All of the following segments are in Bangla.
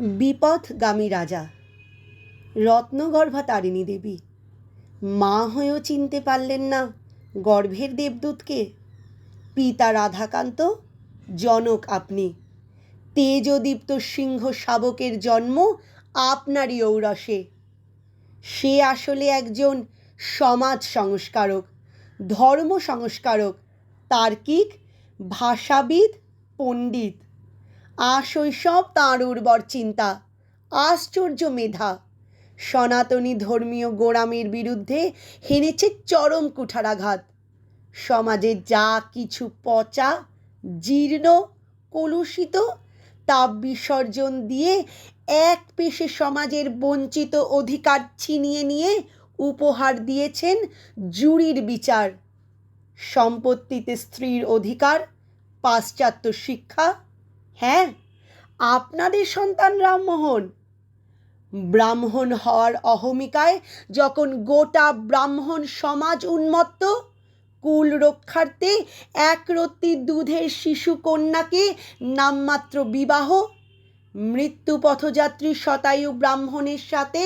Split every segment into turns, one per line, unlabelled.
বিপথগামী রাজা। রত্নগর্ভা তারিণী দেবী। মা হয়েও চিনতে পারলেন না গর্ভের দেবদূতকে। পিতা রাধাকান্ত, জনক আপনি। তেজদীপ্ত সিংহ শাবকের জন্ম আপনারই ঔরসে। সে আসলে একজন সমাজ সংস্কারক, ধর্ম সংস্কারক, তার্কিক, ভাষাবিদ, পণ্ডিত। আশৈশব তাঁর উর্বর চিন্তা, আশ্চর্য মেধা। সনাতনী ধর্মীয় গোড়ামির বিরুদ্ধে হেনেছে চরম কুঠারাঘাত। সমাজে যা কিছু পচা, জীর্ণ, কলুষিত, তা বিসর্জন দিয়ে এক পেশে সমাজের বঞ্চিত অধিকার ছিনিয়ে নিয়ে উপহার দিয়েছেন জুরির বিচার। সম্পত্তিতে স্ত্রীর অধিকার, পাশ্চাত্য শিক্ষা হ্যাঁ আপনাদের সন্তান রামমোহন। ব্রাহ্মণ হওয়ার অহমিকায় যখন গোটা ব্রাহ্মণ সমাজ উন্মত্ত, কুল রক্ষার্থে একরত্তি দুধের শিশু কন্যাকে নামমাত্র বিবাহ, মৃত্যু পথযাত্রী শতায়ু ব্রাহ্মণের সাথে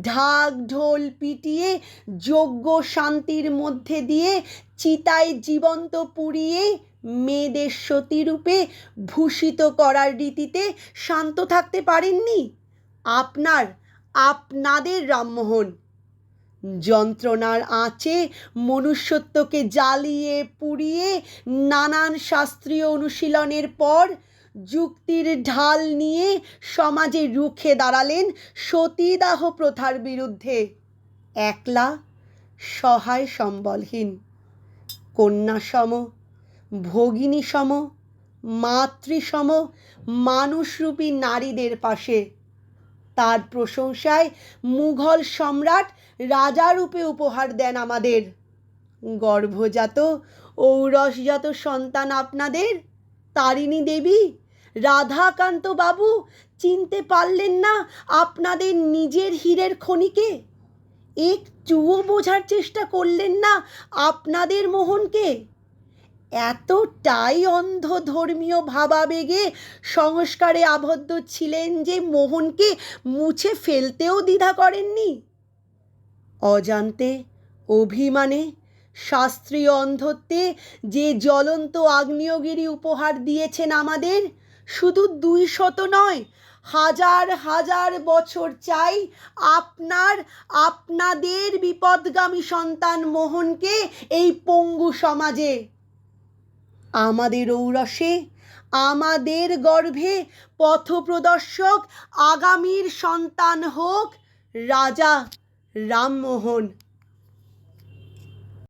ঢাক ঢোল পিটিয়ে, যোগ্য শান্তির মধ্যে দিয়ে চিতায় জীবন্ত পুড়িয়ে মেয়েদের সতীরূপে ভূষিত করার রীতিতে শান্ত থাকতে পারেননি? আপনার, আপনাদের রামমোহন। যন্ত্রণার আঁচে মনুষ্যত্বকে জ্বালিয়ে পুড়িয়ে নানান শাস্ত্রীয় অনুশীলনের পর যুক্তির ঢাল নিয়ে সমাজে রুখে দাঁড়ালেন সতীদাহ প্রথার বিরুদ্ধে। একলা সহায় সম্বলহীন কন্যাসম ভগিনীসম, মাতৃসম, মানুষরূপী নারীদের পাশে। তার প্রশংসায় মুঘল সম্রাট রাজারূপে উপহার দেন আমাদের। গর্ভজাত, ঔরসজাত সন্তান আপনাদের? তারিণী দেবী, রাধাকান্ত বাবু, চিনতে পারলেন না আপনাদের নিজের হীরের খনিকে? একটুও বোঝার চেষ্টা করলেন না আপনাদের মোহনকে? এতটাই অন্ধ ধর্মীয় ভাবাবেগে সংস্কারে আবদ্ধ ছিলেন যে মোহনকে মুছে ফেলতেও দ্বিধা করেননি। অজান্তে, অভিমানে, শাস্ত্রীয় অন্ধত্বে যে জ্বলন্ত আগ্নেয়গিরি উপহার দিয়েছেন আমাদের, শুধু দুই শত নয়, হাজার হাজার বছর চাই আপনার, আপনাদের বিপদগামী সন্তান মোহনকে এই পঙ্গু সমাজে। আমাদের ঔরসে আমাদের গর্ভে পথপ্রদর্শক আগামীর সন্তান হোক রাজা রামমোহন।